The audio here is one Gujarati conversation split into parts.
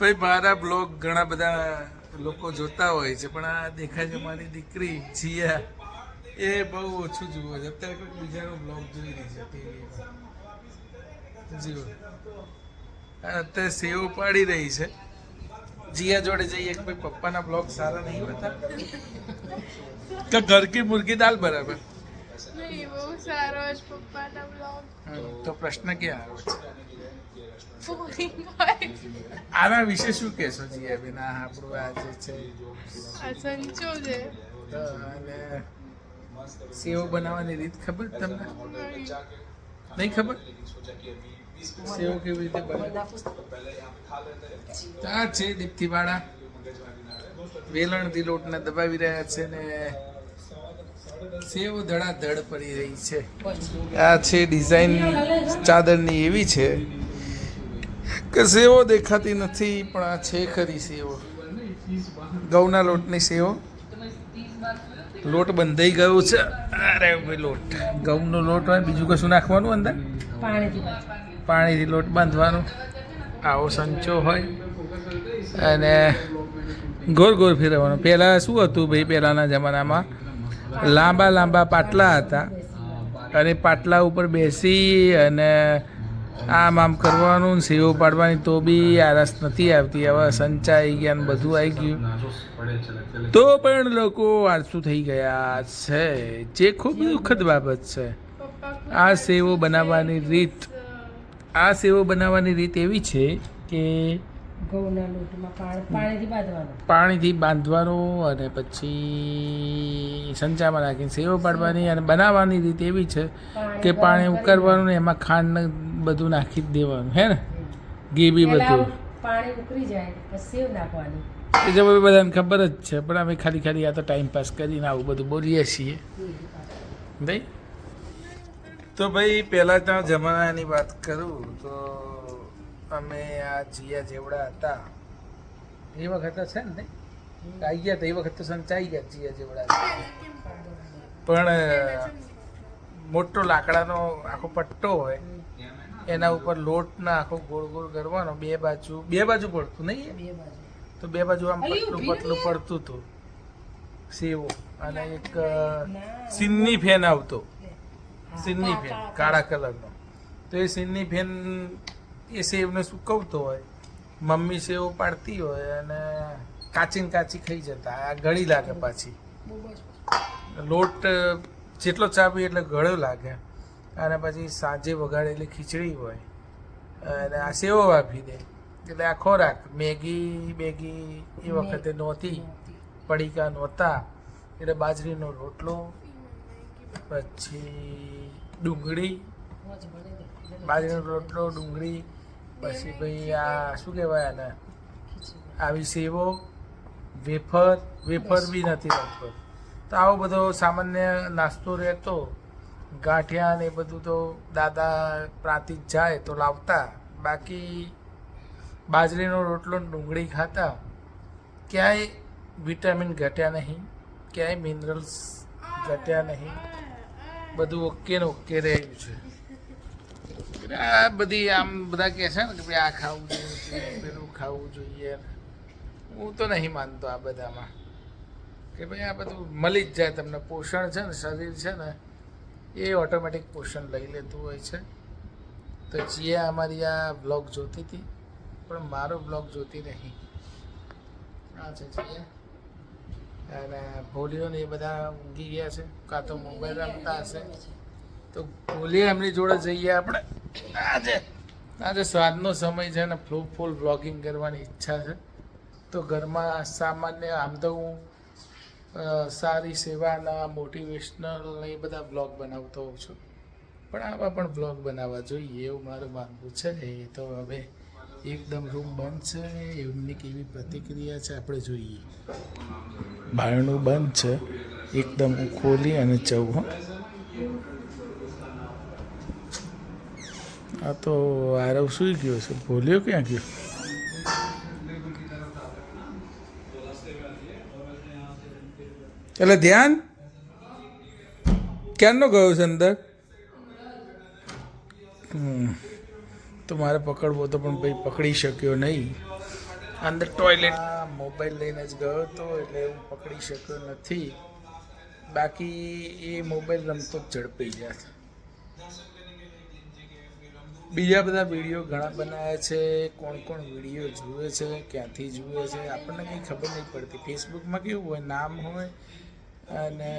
ભાઈ મારા બ્લોગ ઘણા બધા લોકો જોતા હોય છે પણ આ દેખાય છે મારી દીકરી જીયા. એ બહુ ઓછું જુએ છે. અત્યારે કોઈ બીજાનો બ્લોગ જોઈ રહી છે ટીવીમાં જુઓ અત્યારે સેવ પાડી રહી છે. જીયા જોડે જઈએ કે ભાઈ પપ્પાના બ્લોગ સારા નહીં હોતા? કે ઘર કી મુર્ગી દાલ બરાબર. નહીં બહુ સારો છે પપ્પાના બ્લોગ. તો પ્રશ્ન ક્યાં આવે છે? આના વિશે શું કહેશો જીએ બેન આપણું આ જે છે? આ સંચો છે અને સેવ બનાવવાની રીત ખબર તમને? નહીં ખબર? સેવ કેવી રીતે બને આ છે દીપ્તિવાળા. વેલણથી લોટને દબાવી રહ્યા છે ને સેવ ધડાધડ પડી રહી છે. આ છે ડિઝાઇન ચાદરની એવી છે કે સેવો દેખાતી નથી પણ આ છે ખરી સેવો. ઘઉંના લોટની સેવો. લોટ બંધાઈ ગયો છે. અરે ભાઈ લોટ. ઘઉંનો લોટ હોય બીજું કશું નાખવાનું અંદર? પાણીથી લોટ બાંધવાનો. આવો સંચો હોય. અને ગોળ ગોળ ફેરવવાનો. પહેલાં શું હતું ભાઈ પહેલાંના જમાનામાં? લાંબા લાંબા પાટલા હતા. અને પાટલા ઉપર બેસી અને આમ આમ કરવાનું સેવો પાડવાની તો બી આરસ નથી આવતી. હવે સંચાઈ ગયા બધું આવી ગયું. તો પણ લોકો આળસુ થઈ ગયા છે. જે ખૂબ દુઃખદ બાબત છે. આ સેવો બનાવવાની રીત આ સેવો બનાવવાની રીત એવી છે કે પાણીથી બાંધવાનો. અને પછી સંચામાં નાખીને સેવો પાડવાની અને બનાવવાની રીત એવી છે કે પાણી ઉકળવાનું ને એમાં ખાંડ બધું નાખી જ દેવાનું હે ને? ઘી બી બધું. પાણી ઉકળી જાય પછી સેવ નાખવાની. એ જે બધાને ખબર જ છે પણ અમે ખાલી ખાલી આ તો ટાઈમ પાસ કરીને આવું બધું બોલીએ છીએ. ભાઈ તો ભાઈ પહેલાંના જમાનાની વાત કરું તો અમે આ જીયા જેવડા હતા. એ વખત છે ને આવી ગયા તો એ વખત તો સંચાઈ ગયા જીયા જેવડા પણ મોટો લાકડાનો આખો પટ્ટો હોય એના ઉપર લોટના આખો ગોળ ગોળ કરવાનો બે બાજુ બે બાજુ પડતું નહીં તો બે બાજુ આમ પતલું પતલું પડતું હતું. સેવો. અને એક સિન્ની ફેન આવતો. સિન્ની ફેન કાળા કલરનો. તો એ સિન્ની ફેન એ સેવને સુકવતો હોય. મમ્મી સેવ પાડતી હોય અને કાચી ને કાચી ખાઈ જતા. આ ગળી લાગે પાછી. લોટ જેટલો ચાપી એટલે ગળ્યો લાગે. અને પછી સાંજે વગાડેલી ખીચડી હોય. અને આ સેવો આપી દે. એટલે આ ખોરાક, મેગી બેગી એ વખતે નહોતી. પડીકા નહોતા. એટલે બાજરીનો રોટલો, પછી ડુંગળી, બાજરીનો રોટલો, ડુંગળી, પછી ભાઈ આ શું કહેવાય આને? આવી સેવો, વેફર વેફર બી નથી લગભગ તો આવો બધો સામાન્ય નાસ્તો રહેતો. ગાંઠિયા ને એ બધું તો દાદા પ્રાંતિજ જાય તો લાવતા. બાકી બાજરીનો રોટલો ડુંગળી ખાતા. ક્યાંય વિટામિન ઘટ્યા નહીં, ક્યાંય મિનરલ્સ ઘટ્યા નહીં. બધું ઓકે ને ઓકે રહ્યું છે. આ બધી આમ બધા કહે છે ને કે ભાઈ આ ખાવું જોઈએ, પેલું ખાવું જોઈએ. હું તો નહીં માનતો આ બધામાં. કે ભાઈ આ બધું મળી જ જાય તમને. પોષણ છે ને, શરીર છે ને એ ઓટોમેટિક પોર્શન લઈ લેતું હોય છે. તો જીએ અમારી આ બ્લોગ જોતી હતી, પણ મારો બ્લોગ જોતી નહીં. આ છે જીએ. અને ભોલીઓ ને એ બધા ઊંઘી ગયા છે, કાં તો મોબાઈલ રમતા હશે. તો ભોલીએ એમની જોડે જઈએ આપણે. આજે આજે સ્વાદનો સમય છે ને ફૂલ ફૂલ બ્લોગિંગ કરવાની ઈચ્છા છે. તો ઘરમાં સામાન્ય, આમ તો હું સારી સેવાના મોટિવેશનલ એ બધા બ્લોગ બનાવતો હોઉં છું. પણ આવા પણ બ્લોગ બનાવવા જોઈએ એવું મારું માનવું છે એ તો હવે એકદમ રૂમ બંધ છે એમની કેવી પ્રતિક્રિયા છે આપણે જોઈએ. બારણું બંધ છે. એકદમ હું ખોલી અને જવું હો. આ તો આરવ સુઈ ગયો છે. ભૂલ્યો ક્યાં ગયો? એટલે ધ્યાન? ક્યારનો ગયો છે અંદર. તો મારે પકડવો તો પણ ભાઈ પકડી શક્યો નહીં. અંદર ટોયલેટ મોબાઈલ લઈને જ ગયો હતો એટલે હું પકડી શક્યો નથી. બાકી એ મોબાઈલ રમતો જ ઝડપી જાય બીજા બધા વીડિયો ઘણા બનાવ્યા છે કોણ કોણ વીડિયો જુએ છે ક્યાંથી જુએ છે આપણને કંઈ ખબર નહીં પડતી. ફેસબુકમાં કેવું હોય નામ હોય અને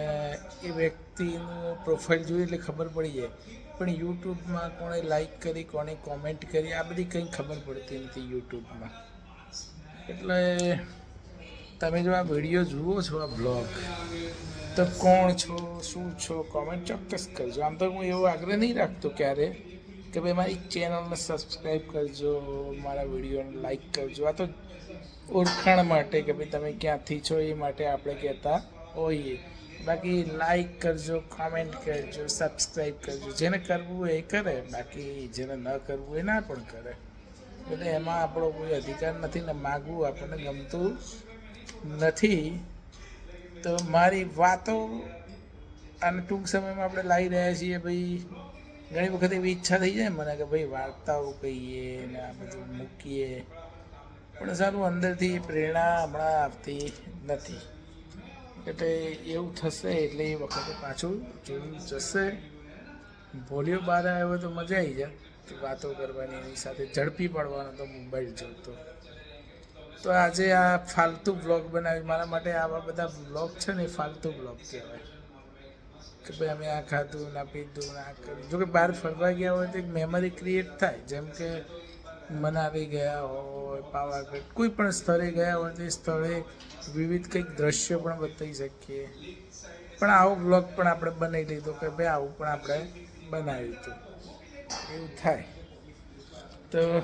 એ વ્યક્તિનું પ્રોફાઇલ જોઈએ એટલે ખબર પડી જાય. પણ યુટ્યુબમાં કોણે લાઈક કરી, કોણે કોમેન્ટ કરી, આ બધી કંઈ ખબર પડતી નથી યુટ્યુબમાં. એટલે તમે જો આ વીડિયો જુઓ છો, આ બ્લોગ તો કોણ છો, શું છો કોમેન્ટ ચોક્કસ કરજો. આમ તો હું એવો આગ્રહ નહીં રાખતો ક્યારે કે ભાઈ મારી ચેનલને સબસ્ક્રાઈબ કરજો, મારા વિડીયોને લાઈક કરજો. આ તો ઓળખાણ માટે કે ભાઈ તમે ક્યાંથી છો એ માટે આપણે કહેતા હોઈએ બાકી લાઈક કરજો કોમેન્ટ કરજો સબસ્ક્રાઈબ કરજો. જેને કરવું હોય એ કરે, બાકી જેને ન કરવું એ ના પણ કરે. એટલે એમાં આપણો કોઈ અધિકાર નથી ને માગવું આપણને ગમતું નથી. તો મારી વાતો અને ટૂંક સમયમાં આપણે લાવી રહ્યા છીએ ભાઈ. ઘણી વખત એવી ઈચ્છા થઈ જાય મને કે ભાઈ વાર્તાઓ કહીએ ને આ બધું મૂકીએ. પણ સારું અંદરથી પ્રેરણા હમણાં આવતી નથી. એટલે એવું થશે એટલે એ વખતે પાછું જોયું જશે. ભોલિયો બહાર આવ્યો તો મજા આવી જાય. તો વાતો કરવાની, એની સાથે ઝડપી પડવાનો તો મોબાઈલ જોતો. તો આજે આ ફાલતુ બ્લોગ બનાવી, મારા માટે આવા બધા બ્લોગ છે ને એ ફાલતુ બ્લોગ કહેવાય. કે ભાઈ અમે આ ખાધું ના પીધું ના કર્યું. જોકે બહાર ફરવા ગયા હોય તો એક મેમરી ક્રિએટ થાય. જેમ કે મનાલી ગયા હોય પાવાગઢ કોઈ પણ સ્થળે ગયા હોય, તે સ્થળે વિવિધ કંઈક દ્રશ્ય પણ બતાવી શકીએ. પણ આવો બ્લોગ પણ આપણે બનાવી લીધો કે ભાઈ આવું પણ આપણે બનાવ્યું હતું. એવું થાય. તો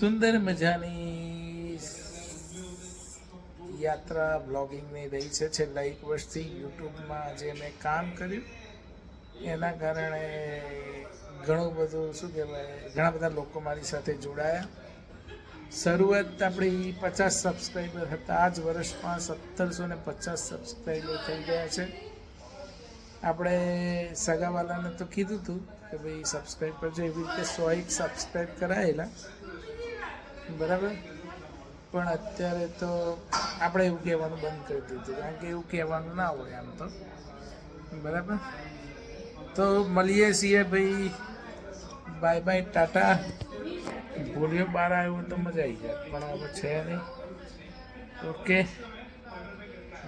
સુંદર મજાની યાત્રા બ્લોગિંગની રહી છે. છેલ્લા એક વર્ષથી યુટ્યુબમાં જે મેં કામ કર્યું. એના કારણે ઘણું બધું શું કહેવાય, ઘણા બધા લોકો મારી સાથે જોડાયા. શરૂઆત આપણી પચાસ સબસ્ક્રાઈબર હતા. આ જ વર્ષમાં સત્તરસો ને પચાસ સબસ્ક્રાઈબર થઈ ગયા છે. આપણે સગાવાલાને તો કીધું હતું કે ભાઈ સબસ્ક્રાઈબ કરજો એવી રીતે સો એક સબસ્ક્રાઈબ કરાયેલા. બરાબર? પણ અત્યારે તો આપણે એવું કહેવાનું બંધ કરી દીધું. કારણ કે એવું કહેવાનું ના હોય આમ તો. બરાબર? તો મળીએ છીએ ભાઈ. Bye bye tata. ભૂલ્યો બહાર આવ્યો તો મજા આવી જાય, પણ હવે છે નહીં. Okay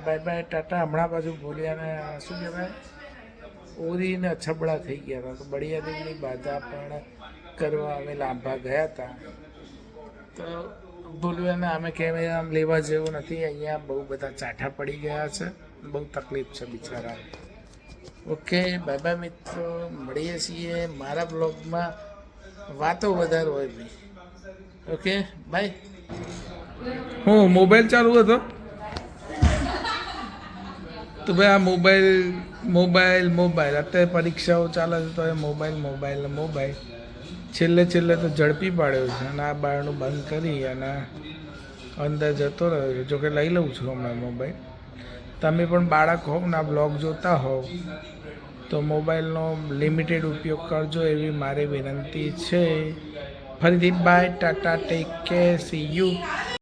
bye bye tata. હમણાં બાજુ ભૂલિયાને શું કહેવાય? ઓરીને અછબડા થઈ ગયા હતા. તો બળિયાદેવની બાધા પણ કરવા અમે લાંભા ગયા હતા. તો ભૂલ્યાને અમે કેમેરા આમ લેવા જેવું નથી. અહીંયા બહુ બધા ચાઠા પડી ગયા છે. બહુ તકલીફ છે બિચારા ઓકે બાય બાય મિત્રો, મળીએ છીએ મારા બ્લોગમાં. વાતો વધારે હોય ભાઈ ઓકે, બાય. હું, મોબાઈલ ચાલુ હતો? તો ભાઈ આ મોબાઈલ મોબાઈલ મોબાઈલ. અત્યારે પરીક્ષાઓ ચાલે છે, તો એ મોબાઈલ મોબાઈલ મોબાઈલ. છેલ્લે છેલ્લે તો ઝડપી પાડ્યો છે અને આ બારણું બંધ કરી અને અંદર જતો રહ્યો છે. જોકે લઈ લઉં છું હમણાં મોબાઈલ. તમે પણ બાળક હોવ ને બ્લોગ જોતા હોવ, તો મોબાઈલનો લિમિટેડ ઉપયોગ કરજો એવી મારી વિનંતી છે. ફરીથી bye tata take care see you